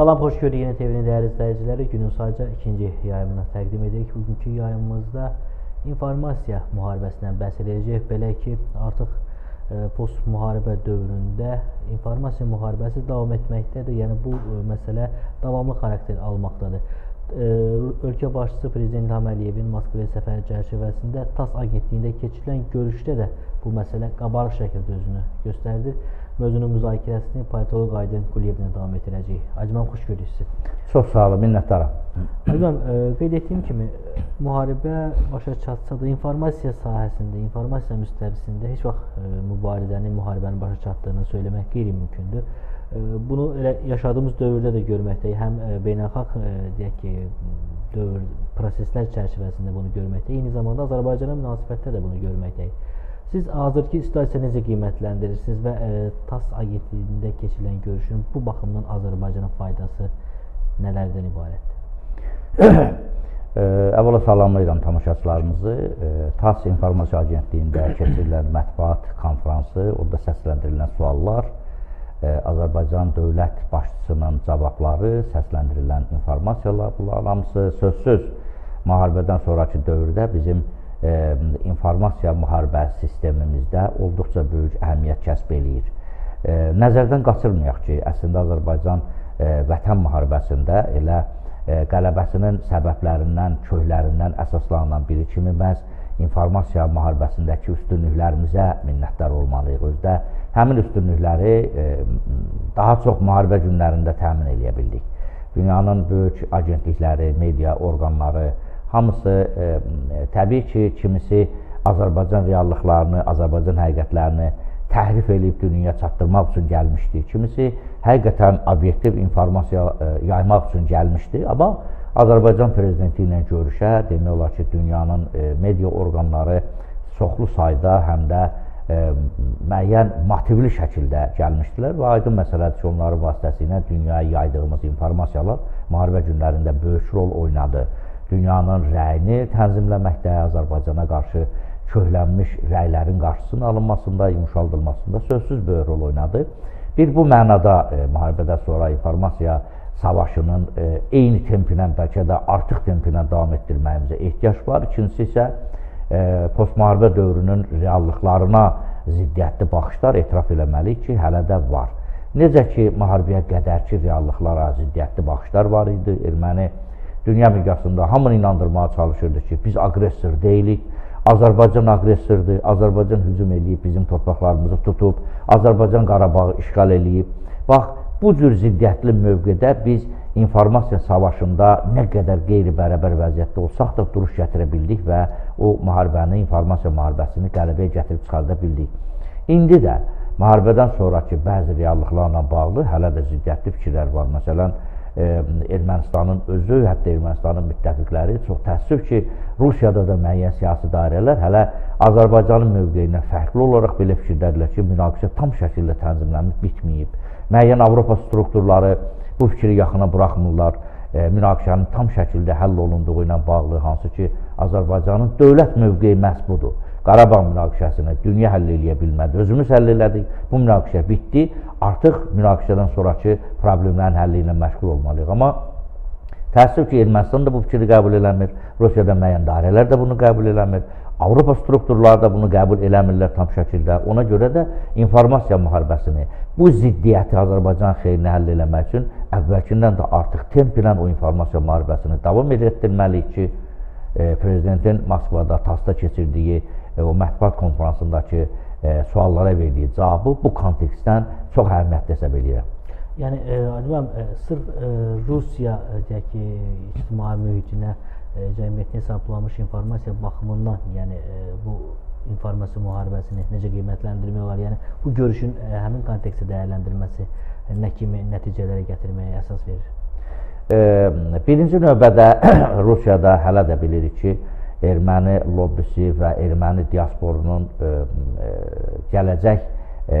Salam, xoş gördük yeni TV'nin dəyərli izləyiciləri. Günün sayca ikinci yayımını təqdim edirik. Bugünkü yayımımızda informasiya müharibəsindən bəhs edəcək. Belə ki, artıq post müharibə dövründə informasiya müharibəsi davam etməkdədir. Yəni bu e, məsələ davamlı xarakter almaqdadır. E, Ölkə başçısı Prezident İlham Əliyevin Moskvaya səfəri çərçivəsində TASS agentliyində keçirilən görüşdə də bu məsələ qabarıq şəkildə özünü göstərdi. Mövzunun müzakirəsini politoloq Aydın Quliyevlə davam etdirəcəyik. Acman xoş gördük sizi. Çox sağ olun, minnətdaram. Hocam, e, qeyd etdiyim kimi müharibə başa çatsa da informasiya sahəsində, informasiya müstəvisində heç vaxt e, mübarizənin, müharibənin başa çatdığını söyləmək qeyri-mümkündür. E, bunu elə yaşadığımız dövrdə də görməkdəyik. Həm e, beynəlxalq e, deyək ki, dövr proseslər çərçivəsində bunu görməkdəyik. Eyni zamanda Azərbaycana münasibətdə də bunu görməkdəyik. Siz hazırki situasiyanı necə qiymətləndirirsiniz və e, TASS agentliyində keçirilən görüşün bu baxımdan Azərbaycana faydası nələrdən ibarətdir? Əvvəla salamlayıram tamaşaçılarımızı. TASS İnformasiya Agentliyində keçirilən mətbuat konfransı, orada səsləndirilən suallar, Azərbaycan dövlət başçısının cavabları, səsləndirilən informasiyalar, bunlar hamısı sözsüz müharibədən sonraki dövrdə bizim e, informasiya müharibəsi sistemimizdə olduqca böyük əhəmiyyət kəsb eləyir. E, nəzərdən qaçırmayaq ki, əslində Azərbaycan e, vətən müharibəsində elə e, qələbəsinin səbəblərindən, köklərindən əsaslanan biri kimi məhz informasiya müharibəsindəki üstünlüklərimizə minnətdar olmalıyıq. Özdə həmin üstünlükləri daha çox müharibə günlərində təmin edə bildik. Dünyanın böyük agentlikləri, media orqanları, Hamısı e, təbii ki, kimisi Azərbaycan reallıqlarını, Azərbaycan həqiqətlərini təhrif edib dünyaya çatdırmaq üçün gəlmişdi. Kimisi həqiqətən obyektiv informasiya e, yaymaq üçün gəlmişdi. Amma Azərbaycan prezidenti ilə görüşə demək olar ki, dünyanın e, media orqanları çoxlu sayda həm də e, müəyyən motivli şəkildə gəlmişdilər və aydın məsələdir ki, onların vasitəsilə dünyaya yaydığımız informasiyalar müharibə günlərində böyük rol oynadı dünyanın rəyini tənzimləməkdə, Azərbaycana qarşı köhlənmiş rəylərin qarşısının alınmasında, yumşaldılmasında sözsüz böyük rol oynadı. Bir bu mənada e, müharibədən sonra informasiya savaşının e, eyni tempinə, bəlkə də artıq tempinə davam etdirməyimizə ehtiyac var. İkincisi isə e, postmüharibə dövrünün reallıqlarına ziddiyyətli baxışlar etiraf eləməliyik ki, hələ də var. Necə ki, müharibəyə qədərki reallıqlara ziddiyyətli baxışlar var idi, erməni dünya miqyasında hamını inandırmağa çalışırdı ki, biz aqressor deyilik, Azərbaycan aqressordur, Azərbaycan hücum eləyib, bizim torpaqlarımızı tutub, Azərbaycan Qarabağı işğal eləyib. Bax, bu cür ziddiyyətli mövqedə biz informasiya savaşında nə qədər qeyri-bərabər vəziyyətdə olsaq da duruş gətirə bildik və o müharibəni, informasiya müharibəsini qələbəyə gətirib çıxarda bildik. İndi də müharibədən sonraki bəzi reallıqlarla bağlı hələ də ziddiyyətli fikirlər var. Məsələn, Ermənistanın özü, hətta Ermənistanın müttəfiqləri çox təəssüf ki, Rusiyada da müəyyən siyasi dairələr hələ Azərbaycanın mövqeyindən fərqli olaraq belə fikirdədirlər ki, münaqişə tam şəkildə tənzimlənib bitməyib. Müəyyən Avropa strukturları bu fikri yaxına buraxmırlar. E, münaqişənin tam şəkildə həll olunduğu ilə bağlı, hansı ki, Azərbaycanın dövlət mövqeyi məhz budur. Qarabağ münaqişəsini dünya həll eləyə bilmədi. Özümüz həll elədik. Bu münaqişə bitdi. Artıq münaqişədən sonrakı problemlərin həlli ilə məşğul olmalıyıq. Amma təəssüf ki, Ermənistan da bu fikri qəbul eləmir. Rusiyada müəyyən dairələr də bunu qəbul eləmir. Avropa strukturları da bunu qəbul eləmirlər tam şəkildə. Ona görə də informasiya müharibəsini, bu ziddiyyəti Azərbaycan xeyrinə həll eləmək üçün əvvəlkindən də artıq temp ilə o informasiya müharibəsini davam etdirməliyik ki, e, prezidentin Moskvada TASS-da keçirdiyi o mətbuat konfransındakı e, suallara verdiyi cavabı bu kontekstdən çox əhəmiyyətli hesab edirəm. Yəni e, Acım e, sırf e, Rusiya e, deyək ki, ictimai mühitinə e, cəmiyyətin hesablanmış informasiya baxımından, yəni e, bu informasiya müharibəsini necə qiymətləndirmək olar? Yəni bu görüşün e, həmin kontekstdə dəyərləndirilməsi e, nə kimi nəticələrə gətirməyə əsas verir? E, birinci növbədə Rusiyada hələ də bilirik ki, erməni lobbisi və erməni diasporunun ə, e, ə, e, gələcək ə, e,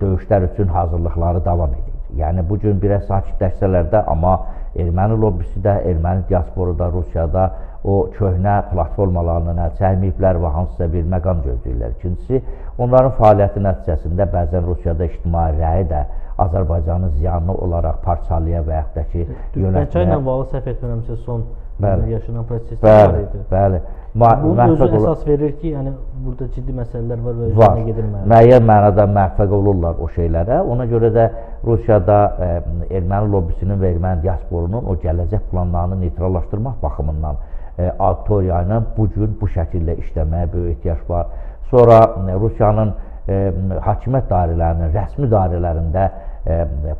döyüşlər üçün hazırlıqları davam edir. Yəni bu gün biraz sakitləşsələr də, amma erməni lobbisi də, erməni diasporu da Rusiyada o köhnə platformalarından əl çəkməyiblər və hansısa bir məqam gözləyirlər. İkincisi, onların fəaliyyəti nəticəsində bəzən Rusiyada ictimai rəyi də Azərbaycanın ziyanlı olaraq parçalaya və yaxud da ki, yönətməyə... ilə bağlı səhv etmirəmsə son bəli, yaşanan proseslər bəli, var idi. Bəli. Bunun özü əsas verir ki, yəni burada ciddi məsələlər var və üzərinə gedilməlidir. Müəyyən mənada müvəffəq olurlar o şeylərə. Ona görə də Rusiyada ə, erməni lobbisinin və erməni diasporunun o gələcək planlarını neytrallaşdırmaq baxımından ə, auditoriya bu gün bu şəkildə işləməyə böyük ehtiyac var. Sonra ə, Rusiyanın ə, hakimiyyət dairələrinin rəsmi dairələrində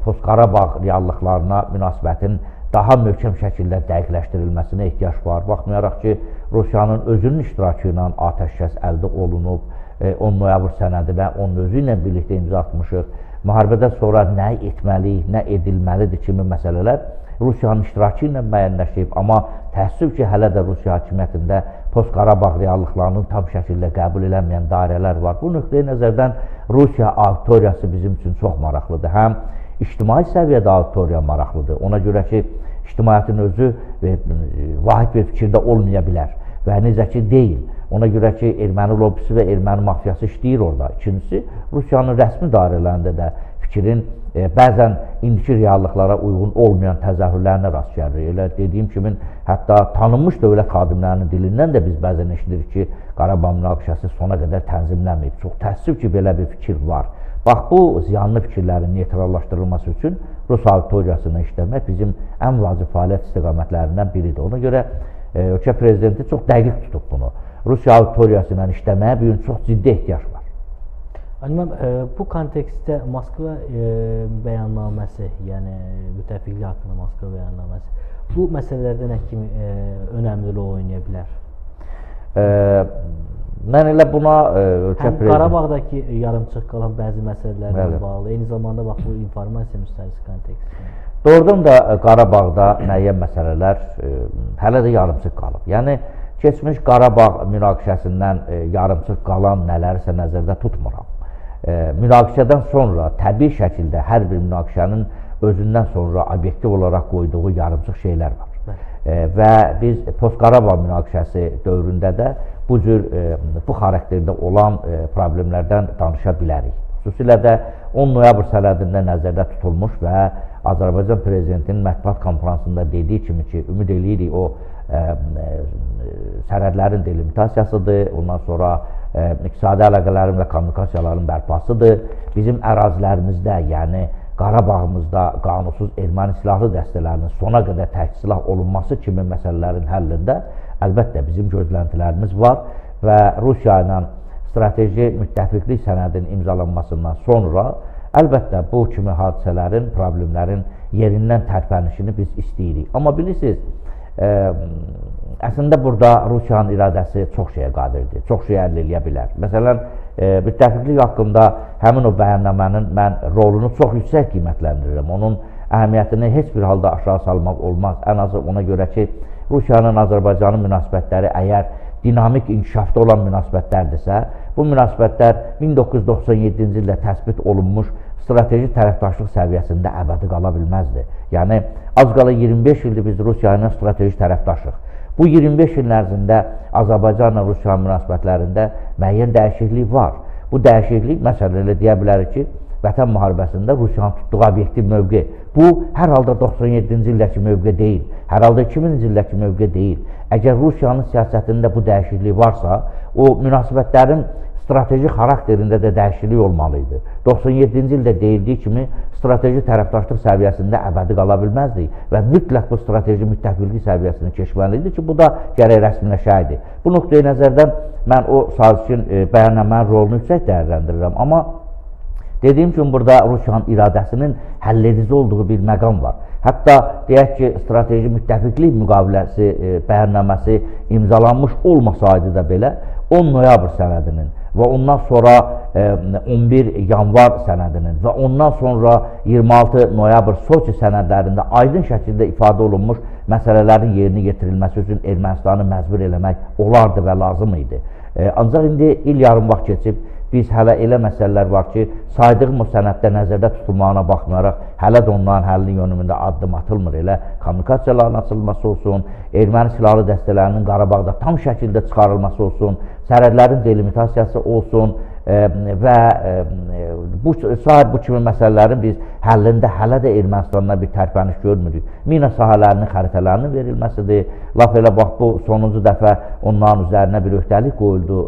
Post-Qarabağ reallıqlarına münasibətin daha möhkəm şəkildə dəqiqləşdirilməsinə ehtiyac var. Baxmayaraq ki, Rusiyanın özünün iştirakı ilə atəşkəs əldə olunub, 10 noyabr sənədinə onun özü ilə birlikdə imza atmışıq. Müharibədən sonra nə etməliyik, nə edilməlidir kimi məsələlər Rusiyanın iştirakı ilə müəyyənləşib, amma təəssüf ki, hələ də Rusiya hakimiyyətində Post-Qarabağ reallıqlarının tam şəkildə qəbul edilməyən dairələr var. Bu nöqteyi nəzərdən Rusiya auditoriyası bizim üçün çox maraqlıdır. Həm ictimai səviyyədə auditoriya maraqlıdır. Ona görə ki, ictimaiyyətin özü e, vahid bir fikirdə olmaya bilər və necə ki, deyil. Ona görə ki, erməni lobbisi və erməni mafiyası işləyir orada. İkincisi, Rusiyanın rəsmi dairələrində də fikrin e, bəzən indiki reallıqlara uyğun olmayan təzahürlərinə rast gəlirik. Elə dediyim kimi, hətta tanınmış dövlət xadimlərinin dilindən də biz bəzən eşidirik ki, Qarabağ münaqişəsi sona qədər tənzimlənməyib. Çox təəssüf ki, belə bir fikir var. Bax, bu ziyanlı fikirlərin neytrallaşdırılması üçün Rus auditoriyasına işləmək bizim ən vacib fəaliyyət istiqamətlərindən biridir. Ona görə e, ölkə prezidenti çox dəqiq tutub bunu. Rusiya auditoriyası ilə işləməyə bu gün çox ciddi ehtiyac var. Aliməm, e, bu kontekstdə Moskva e, bəyannaməsi, yəni müttəfiqlik haqqında Moskva bəyannaməsi bu məsələlərdə nə kimi e, önəmli rol oynaya bilər? E, mən elə buna e, ölkə Həm Qarabağdakı yarımçıq qalan bəzi məsələlərlə Bəli. bağlı, eyni zamanda bax bu informasiya müstəviz kontekstində. Doğrudan da Qarabağda müəyyən məsələlər e, hələ də yarımçıq qalıb. Yəni keçmiş Qarabağ münaqişəsindən e, yarımçıq qalan nələrsə nəzərdə tutmuram e, münaqişədən sonra təbii şəkildə hər bir münaqişənin özündən sonra obyektiv olaraq qoyduğu yarımçıq şeylər var. E, və biz Post-Qarabağ münaqişəsi dövründə də bu cür e, bu xarakterdə olan e, problemlərdən danışa bilərik. Xüsusilə də 10 noyabr sənədində nəzərdə tutulmuş və Azərbaycan prezidentinin mətbuat konfransında dediyi kimi ki, ümid eləyirik o ə, ə, sənədlərin delimitasiyasıdır, ondan sonra ə, iqtisadi əlaqələrin və kommunikasiyaların bərpasıdır. Bizim ərazilərimizdə, yəni Qarabağımızda qanunsuz erməni silahlı dəstələrinin sona qədər təhsilah olunması kimi məsələlərin həllində əlbəttə bizim gözləntilərimiz var və Rusiya ilə strateji müttəfiqlik sənədinin imzalanmasından sonra əlbəttə bu kimi hadisələrin, problemlərin yerindən tərpənişini biz istəyirik. Amma bilirsiniz, ə, əslində burada Rusiyanın iradəsi çox şeyə qadirdir, çox şey əldə edə bilər. Məsələn, e, müttəfiqlik haqqında həmin o bəyənnamənin mən rolunu çox yüksək qiymətləndirirəm. Onun əhəmiyyətini heç bir halda aşağı salmaq olmaz. Ən azı ona görə ki, Rusiyanın Azərbaycanın münasibətləri əgər dinamik inkişafda olan münasibətlərdirsə, bu münasibətlər 1997-ci ildə təsbit olunmuş strateji tərəfdaşlıq səviyyəsində əbədi qala bilməzdi. Yəni, az qala 25 ildir biz Rusiya ilə strateji tərəfdaşıq. Bu 25 il ərzində Azərbaycanla Rusiya münasibətlərində müəyyən dəyişiklik var. Bu dəyişiklik, məsələn, elə deyə bilərik ki, Vətən müharibəsində Rusiyanın tutduğu obyektiv mövqe. Bu, hər halda 97-ci ildəki mövqe deyil, hər halda 2000-ci ildəki mövqe deyil. Əgər Rusiyanın siyasətində bu dəyişiklik varsa, o münasibətlərin strateji xarakterində də dəyişiklik olmalı idi. 97-ci ildə deyildiyi kimi strateji tərəfdaşlıq səviyyəsində əbədi qala bilməzdik və mütləq bu strateji müttəfiqlik səviyyəsini keçməli idi ki, bu da gərək rəsmiləşəydi. Bu nöqteyi nəzərdən mən o sazişin e, bəyənləmənin rolunu yüksək dəyərləndirirəm, amma Dediyim kimi burada Rusiyanın iradəsinin həlledici olduğu bir məqam var. Hətta deyək ki, strateji müttəfiqlik müqaviləsi, e, bəyənnaməsi imzalanmış olmasaydı da belə 10 noyabr sənədinin və ondan sonra e, 11 yanvar sənədinin və ondan sonra 26 noyabr Soçi sənədlərində aydın şəkildə ifadə olunmuş məsələlərin yerinə yetirilməsi üçün Ermənistanı məcbur eləmək olardı və lazım idi. E, ancaq indi il yarım vaxt keçib biz hələ elə məsələlər var ki, saydığım o sənəddə nəzərdə tutulmağına baxmayaraq, hələ də onların həlli yönümündə addım atılmır. Elə kommunikasiyaların açılması olsun, erməni silahlı dəstələrinin Qarabağda tam şəkildə çıxarılması olsun, sərhədlərin delimitasiyası olsun, və bu sahib bu kimi məsələlərin biz həllində hələ də Ermənistandan bir tərpəniş görmürük. Mina sahələrinin xəritələrinin verilməsidir. Lap elə bax bu sonuncu dəfə onların üzərinə bir öhdəlik qoyuldu.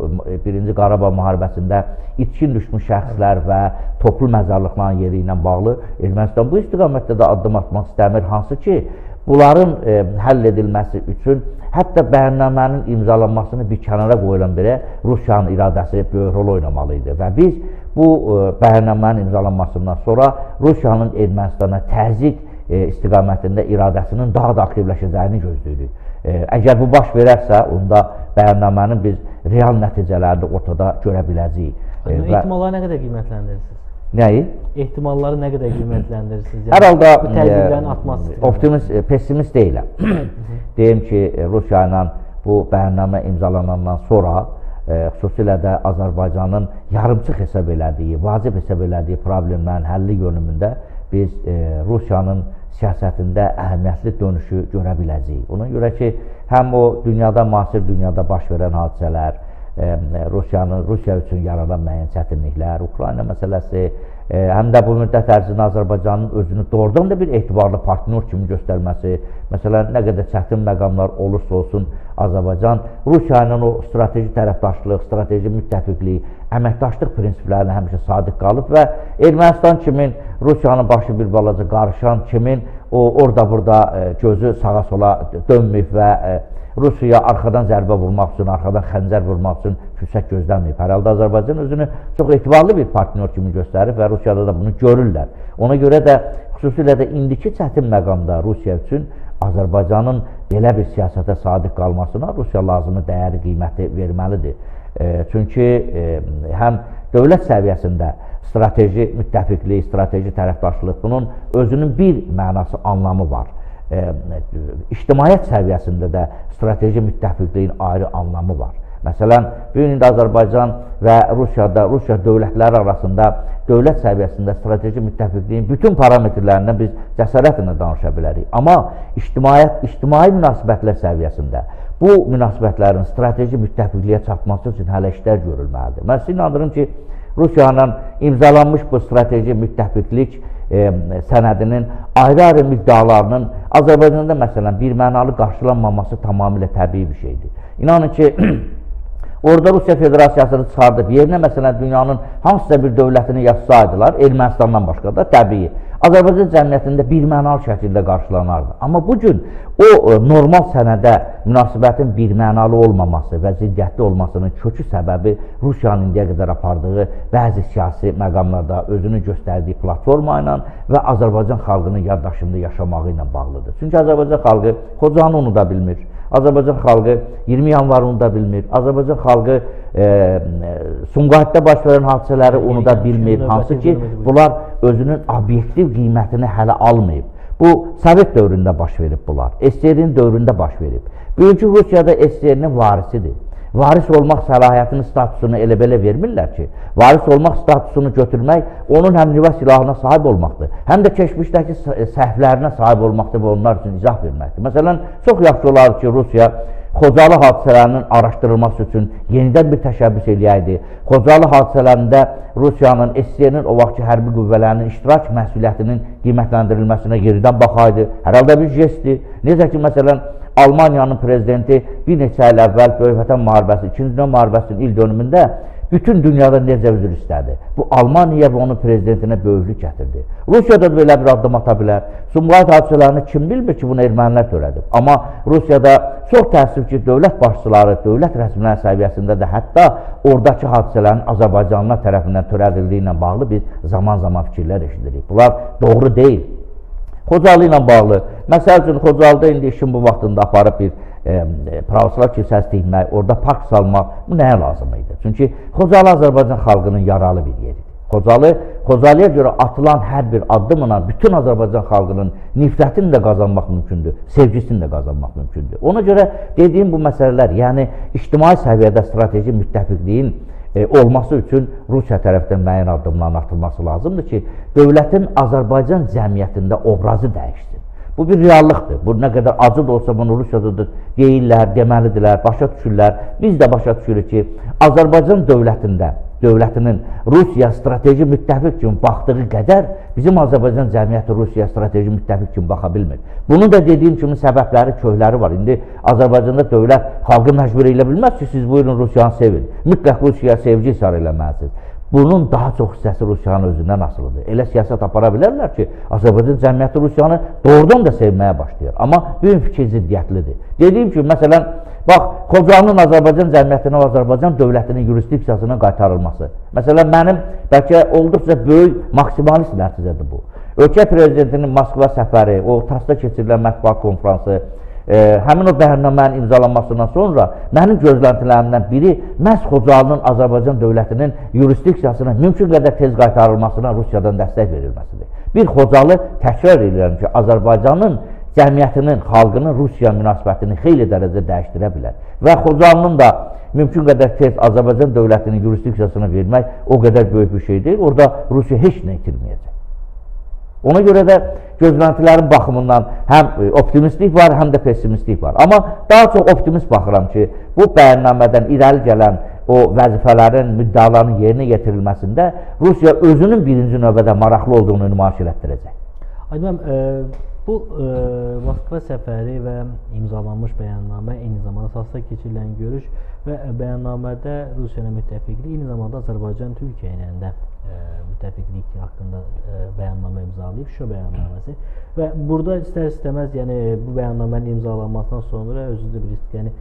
Birinci Qarabağ müharibəsində itkin düşmüş şəxslər və toplu məzarlıqların yeri ilə bağlı Ermənistan bu istiqamətdə də addım atmaq istəmir. Hansı ki, bunların e, həll edilməsi üçün hətta bəyannamənin imzalanmasını bir kənara qoyulan belə Rusiyanın iradəsi böyük rol oynamalı idi və biz bu e, bəyannamənin imzalanmasından sonra Rusiyanın Ermənistana təzyiq e, istiqamətində iradəsinin daha da aktivləşəcəyini gözləyirik. E, əgər bu baş verərsə, onda bəyannamənin biz real nəticələrini ortada görə biləcəyik. E, ehtimalları nə qədər qiymətləndirirsiniz? Nəyi? Ehtimalları nə qədər qiymətləndirirsiniz? Yəni, Hər halda bu təzyiqlərin artması. Optimist, e, pessimist deyiləm. Deyim ki, e, Rusiya ilə bu bəyannamə imzalanandan sonra e, xüsusilə də Azərbaycanın yarımçıq hesab elədiyi, vacib hesab elədiyi problemlərin həlli yönümündə biz e, Rusiyanın siyasətində əhəmiyyətli dönüşü görə biləcəyik. Ona görə ki, həm o dünyada, müasir dünyada baş verən hadisələr, Rusiyanın Rusiya üçün yaranan müəyyən çətinliklər, Ukrayna məsələsi, həm də bu müddət ərzində Azərbaycanın özünü doğrudan da bir etibarlı partnyor kimi göstərməsi, məsələn, nə qədər çətin məqamlar olursa olsun, Azərbaycan Rusiya ilə o strateji tərəfdaşlıq, strateji müttəfiqlik, əməkdaşlıq prinsiplərinə həmişə sadiq qalıb və Ermənistan kimin Rusiyanın başı bir balaca qarışan kimin o orada-burada gözü sağa-sola dönməyib və Rusiyaya arxadan zərbə vurmaq üçün, arxadan xəncər vurmaq üçün fürsət gözləməyib. Hər halda Azərbaycan özünü çox etibarlı bir partnyor kimi göstərib və Rusiyada da bunu görürlər. Ona görə də xüsusilə də indiki çətin məqamda Rusiya üçün Azərbaycanın belə bir siyasətə sadiq qalmasına Rusiya lazımi dəyəri qiyməti verməlidir. E, çünki e, həm dövlət səviyyəsində strateji müttəfiqlik, strateji tərəfdaşlıq bunun özünün bir mənası, anlamı var ictimaiyyət səviyyəsində də strateji müttəfiqliyin ayrı anlamı var. Məsələn, bu gün indi Azərbaycan və Rusiyada, Rusiya dövlətləri arasında dövlət səviyyəsində strateji müttəfiqliyin bütün parametrlərindən biz cəsarətlə danışa bilərik. Amma ictimaiyyət, ictimai münasibətlər səviyyəsində bu münasibətlərin strateji müttəfiqliyə çatması üçün hələ işlər görülməlidir. Mən sizə inandırım ki, Rusiya ilə imzalanmış bu strateji müttəfiqlik e, sənədinin ayrı-ayrı müddalarının Azərbaycanda məsələn bir mənalı qarşılanmaması tamamilə təbii bir şeydir. İnanın ki, Orada Rusiya Federasiyasını çıxardıb yerinə məsələn dünyanın hansısa bir dövlətini yazsaydılar, Ermənistandan başqa da təbii. Azərbaycan cəmiyyətində birmənalı şəkildə qarşılanardı. Amma bu gün o e, normal sənədə münasibətin birmənalı olmaması və ziddiyyətli olmasının kökü səbəbi Rusiyanın indiyə qədər apardığı bəzi siyasi məqamlarda özünü göstərdiyi platforma ilə və Azərbaycan xalqının yaddaşında yaşamağı ilə bağlıdır. Çünki Azərbaycan xalqı Xocanı unuda bilmir. Azərbaycan xalqı 20 yanvarı unuda bilmir. Azərbaycan xalqı e, Sumqayıtda baş verən hadisələri unuda bilmir. Hansı ki, bunlar özünün obyektiv qiymətini hələ almayıb. Bu, Sovet dövründə baş verib bunlar. SSR-in dövründə baş verib. Bugünkü Rusiyada SSR-nin varisidir. Varis olmaq səlahiyyətinin statusunu elə belə vermirlər ki, varis olmaq statusunu götürmək onun həm nüvə silahına sahib olmaqdır, həm də keçmişdəki səhvlərinə sahib olmaqdır və onlar üçün izah verməkdir. Məsələn, çox yaxşı olardı ki, Rusiya Xocalı hadisələrinin araşdırılması üçün yenidən bir təşəbbüs eləyəydi. Xocalı hadisələrində Rusiyanın, SSR-nin o vaxtki hərbi qüvvələrinin iştirak məsuliyyətinin qiymətləndirilməsinə yeridən baxaydı. Hər halda bir jestdir. Necə ki, məsələn, Almaniyanın prezidenti bir neçə il əvvəl Böyük Vətən müharibəsi, 2-ci Dünya müharibəsinin il dönümündə bütün dünyada necə üzr istədi. Bu Almaniya və onun prezidentinə böyüklük gətirdi. Rusiyada da belə bir addım ata bilər. Sumqayıt hadisələrini kim bilmir ki, bunu ermənilər törədib. Amma Rusiyada çox təəssüf ki, dövlət başçıları, dövlət rəsmilər səviyyəsində də hətta oradakı hadisələrin Azərbaycanlılar tərəfindən törədildiyi ilə bağlı biz zaman-zaman fikirlər eşidirik. Bunlar doğru deyil. Xocalı ilə bağlı. Məsəl üçün Xocalıda indi işin bu vaxtında aparıb bir e, pravoslav kilsəsi tikmək, orada park salmaq bu nəyə lazım idi? Çünki Xocalı Azərbaycan xalqının yaralı bir yeridir. Xocalı, Xocalıya görə atılan hər bir addımla bütün Azərbaycan xalqının nifrətini də qazanmaq mümkündür, sevgisini də qazanmaq mümkündür. Ona görə dediyim bu məsələlər, yəni ictimai səviyyədə strateji müttəfiqliyin e, olması üçün Rusiya tərəfindən müəyyən addımların atılması lazımdır ki, dövlətin Azərbaycan cəmiyyətində obrazı dəyişsin. Bu bir reallıqdır. Bu nə qədər acı da olsa bunu Rusiyada da deyirlər, deməlidirlər, başa düşürlər. Biz də başa düşürük ki, Azərbaycan dövlətində dövlətinin Rusiya strateji müttəfiq kimi baxdığı qədər bizim Azərbaycan cəmiyyəti Rusiya strateji müttəfiq kimi baxa bilmir. Bunun da dediyim kimi səbəbləri, köhləri var. İndi Azərbaycanda dövlət xalqı məcbur elə bilməz ki, siz buyurun Rusiyanı sevin. Mütləq Rusiyaya sevgi isar eləməlisiniz. Bunun daha çox hissəsi Rusiyanın özündən asılıdır. Elə siyasət apara bilərlər ki, Azərbaycan cəmiyyəti Rusiyanı doğrudan da sevməyə başlayır. Amma bu fikir ziddiyyətlidir. Dediyim kimi, məsələn, bax, Xocalanın Azərbaycan cəmiyyətinə Azərbaycan dövlətinin yurisdiksiyasına qaytarılması. Məsələn, mənim bəlkə olduqca böyük maksimalist nəticədir bu. Ölkə prezidentinin Moskva səfəri, o TASS-da keçirilən mətbuat konfransı, e, həmin o bəyannamənin imzalanmasından sonra mənim gözləntilərimdən biri məhz Xocalının Azərbaycan dövlətinin yurisdiksiyasına mümkün qədər tez qaytarılmasına Rusiyadan dəstək verilməsidir. Bir Xocalı təkrar edirəm ki, Azərbaycanın cəmiyyətinin, xalqının Rusiya münasibətini xeyli dərəcə dəyişdirə bilər. Və Xocalının da mümkün qədər tez Azərbaycan dövlətinin yurisdiksiyasına vermək o qədər böyük bir şey deyil. Orada Rusiya heç nə itirməyəcək. Ona görə də gözləntilərin baxımından həm e, optimistlik var, həm də pessimistlik var. Amma daha çox optimist baxıram ki, bu bəyannamədən irəli gələn o vəzifələrin, müddaların yerinə yetirilməsində Rusiya özünün birinci növbədə maraqlı olduğunu nümayiş elətdirəcək. Aydın e, bu e, Moskva səfəri və imzalanmış bəyannamə eyni zamanda əsasda keçirilən görüş və bəyannamədə Rusiya ilə müttəfiqlik, eyni zamanda Azərbaycan Türkiyə ilə də müttəfiqlik haqqında ə, bəyannamə imzalayıb, Şuşa bəyannaməsi. Və burada istər-istəməz, yəni bu bəyannamənin imzalanmasından sonra özünüzdə bir yəni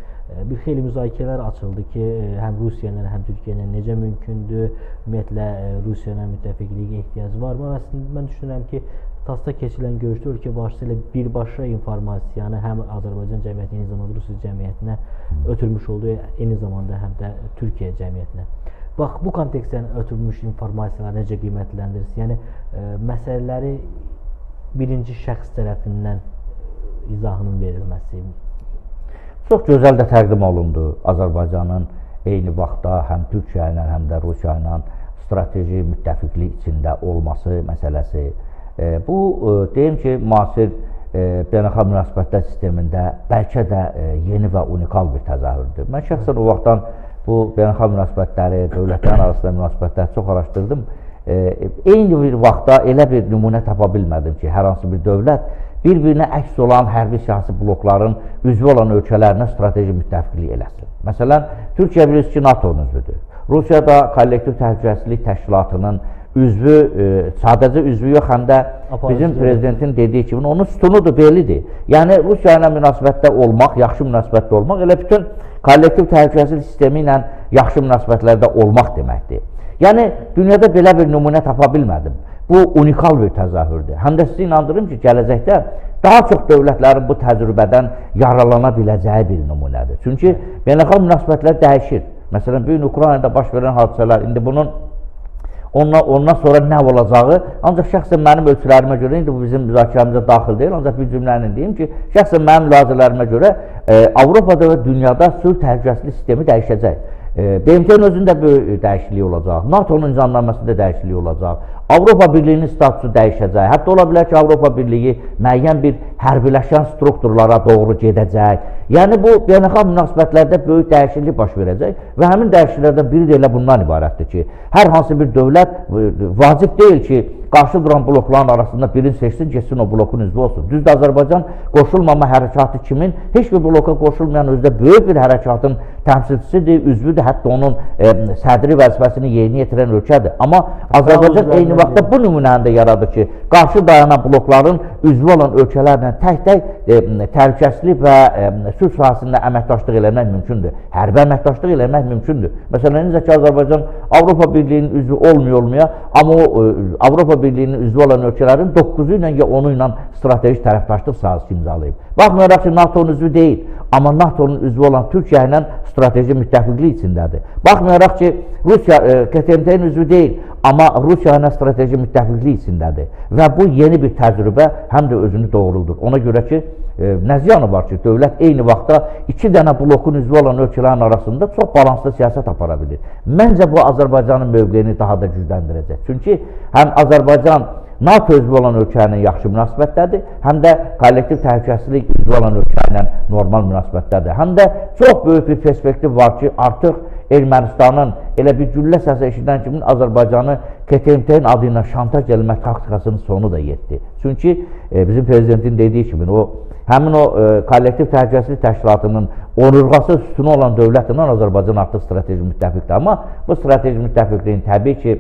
bir xeyli müzakirələr açıldı ki, həm Rusiya ilə, həm Türkiyə ilə necə mümkündür, ümumiyyətlə Rusiya ilə müttəfiqliyə ehtiyacı varmı? Əslində mən düşünürəm ki, TASS-da keçirilən görüşdə ölkə başçısı ilə birbaşa informasiyanı həm Azərbaycan cəmiyyətinə, eyni zamanda Rusiya cəmiyyətinə ötürmüş oldu, eyni zamanda həm də Türkiyə cəmiyyətinə. Bax, bu kontekstdən ötürülmüş informasiyaları necə qiymətləndirirsiniz? Yəni, ə, e, məsələləri birinci şəxs tərəfindən izahının verilməsi. Çox gözəl də təqdim olundu Azərbaycanın eyni vaxtda həm Türkiyə ilə, həm də Rusiya ilə strateji müttəfiqlik içində olması məsələsi. E, bu, e, deyim ki, müasir beynəlxalq münasibətlər sistemində bəlkə də yeni və unikal bir təzahürdür. Mən şəxsən o vaxtdan bu beynəlxalq münasibətləri, dövlətlərin arasında münasibətləri çox araşdırdım. E, eyni bir vaxtda elə bir nümunə tapa bilmədim ki, hər hansı bir dövlət bir-birinə əks olan hərbi siyasi blokların üzvü olan ölkələrinə strateji müttəfiqlik eləsin. Məsələn, Türkiyə bilirsiniz ki, NATO-nun üzvüdür. Rusiya da kollektiv təhlükəsizlik təşkilatının üzvü, e, sadəcə üzvü yox, həm də bizim prezidentin dediyi kimi onun sütunudur, belidir. Yəni Rusiya ilə münasibətdə olmaq, yaxşı münasibətdə olmaq elə bütün kollektiv təhlükəsizlik sistemi ilə yaxşı münasibətlərdə olmaq deməkdir. Yəni dünyada belə bir nümunə tapa bilmədim. Bu unikal bir təzahürdür. Həm də sizi inandırım ki, gələcəkdə daha çox dövlətlərin bu təcrübədən yararlana biləcəyi bir nümunədir. Çünki beynəlxalq münasibətlər dəyişir. Məsələn, bu gün Ukraynada baş verən hadisələr indi bunun Ondan, ondan sonra nə olacağı, ancaq şəxsən mənim ölçülərimə görə, indi bu bizim müzakirəmizə daxil deyil, ancaq bir cümləni deyim ki, şəxsən mənim mülazələrimə görə e, Avropada və dünyada sülh təhlükəsizlik sistemi dəyişəcək. BMT-nin özündə böyük dəyişiklik olacaq, NATO-nun nizamnaməsində dəyişiklik olacaq, Avropa Birliyinin statusu dəyişəcək, hətta ola bilər ki, Avropa Birliyi müəyyən bir hərbiləşən strukturlara doğru gedəcək. Yəni bu beynəlxalq münasibətlərdə böyük dəyişiklik baş verəcək və həmin dəyişikliklərdən biri də elə bundan ibarətdir ki, hər hansı bir dövlət e, vacib deyil ki, qarşı duran blokların arasında birini seçsin, geçsin o blokun üzvü olsun. Düzdür, Azərbaycan qoşulmama hərəkatı kimin? Heç bir bloka qoşulmayan özdə böyük bir hərəkatın təmsilçisidir, üzvüdür, hətta onun e, sədri vəzifəsini yerinə yetirən ölkədir. Amma Azərbaycan eyni vaxtda bu nümunəni də yaradır ki, qarşı dayanan blokların üzvü olan ölkələrlə tək-tək e, təhlükəsizlik və e, sülh sahəsində əməkdaşlıq eləmək mümkündür. Hərbi əməkdaşlıq eləmək mümkündür. Məsələn, necə ki, Azərbaycan Avropa Birliyinin üzvü olmuyor-olmuyor, amma o e, Avropa Birliyinin üzvü olan ölkələrin 9-u ilə ya 10-u ilə strateji tərəfdaşlıq sazişi imzalayıb. Baxmayaraq ki, NATO-nun üzvü deyil, amma NATO-nun üzvü olan Türkiyə ilə strateji müttəfiqlik içindədir. Baxmayaraq ki, Rusiya e, KTMT-nin üzvü deyil, amma Rusiya ilə strateji müttəfiqlik içindədir və bu yeni bir təcrübə həm də özünü doğruldur. Ona görə ki, e, nə ziyanı var ki, dövlət eyni vaxtda iki dənə blokun üzvü olan ölkələrin arasında çox balanslı siyasət apara bilir. Məncə bu Azərbaycanın mövqeyini daha da gücləndirəcək. Çünki həm Azərbaycan NATO üzvü olan ölkə ilə yaxşı münasibətdədir, həm də kollektiv təhlükəsizlik üzvü olan ölkə ilə normal münasibətdədir. Həm də çox böyük bir perspektiv var ki, artıq Ermənistanın elə bir güllə səsi eşidən kimi Azərbaycanı KTMT-nin adı ilə şantaj eləmə taktikasının sonu da yetdi. Çünki e, bizim prezidentin dediyi kimi o həmin o e, kollektiv təhlükəsizlik təşkilatının onurğası üstünə olan dövlətlə Azərbaycan artıq strateji müttəfiqdir. Amma bu strateji müttəfiqliyin təbii ki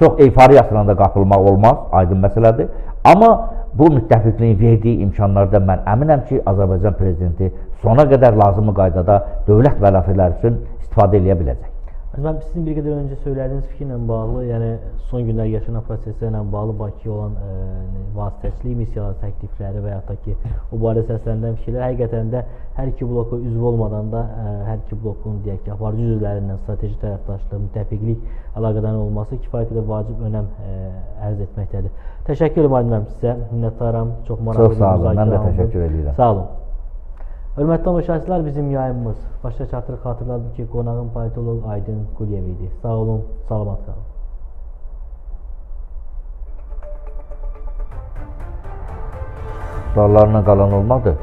çox eyfariyasına da qapılmaq olmaz, aydın məsələdir. Amma bu müttəfiqliyin verdiyi imkanlarda mən əminəm ki, Azərbaycan prezidenti sona qədər lazımi qaydada dövlət vəzifələri üçün istifadə edə biləcək. Mən sizin bir qədər öncə söylədiyiniz fikirlə bağlı, yəni son günlər yaşanan proseslərlə bağlı Bakıya olan ə, vasitəçilik missiyaları təklifləri və ya da ki, o barədə səslənilən fikirlər həqiqətən də hər iki bloka üzv olmadan da ə, hər iki blokun deyək ki, aparıcı üzvlərindən strateji tərəfdaşlıq, müttəfiqlik əlaqədarının olması kifayət qədər vacib önəm ə, ərz etməkdədir. Təşəkkür edirəm müəllim sizə. Minnətdaram. Çox maraqlı Çox sağ olun. müzakirə Mən də oldu. təşəkkür edirəm. Sağ olun. Hörmətli tamaşaçılar, bizim yayımımız başa çatdırıq. Xatırladım ki, qonağım politoloq Aydın Quliyev idi. Sağ olun, salamat qalın. Suallarına qalan olmadı.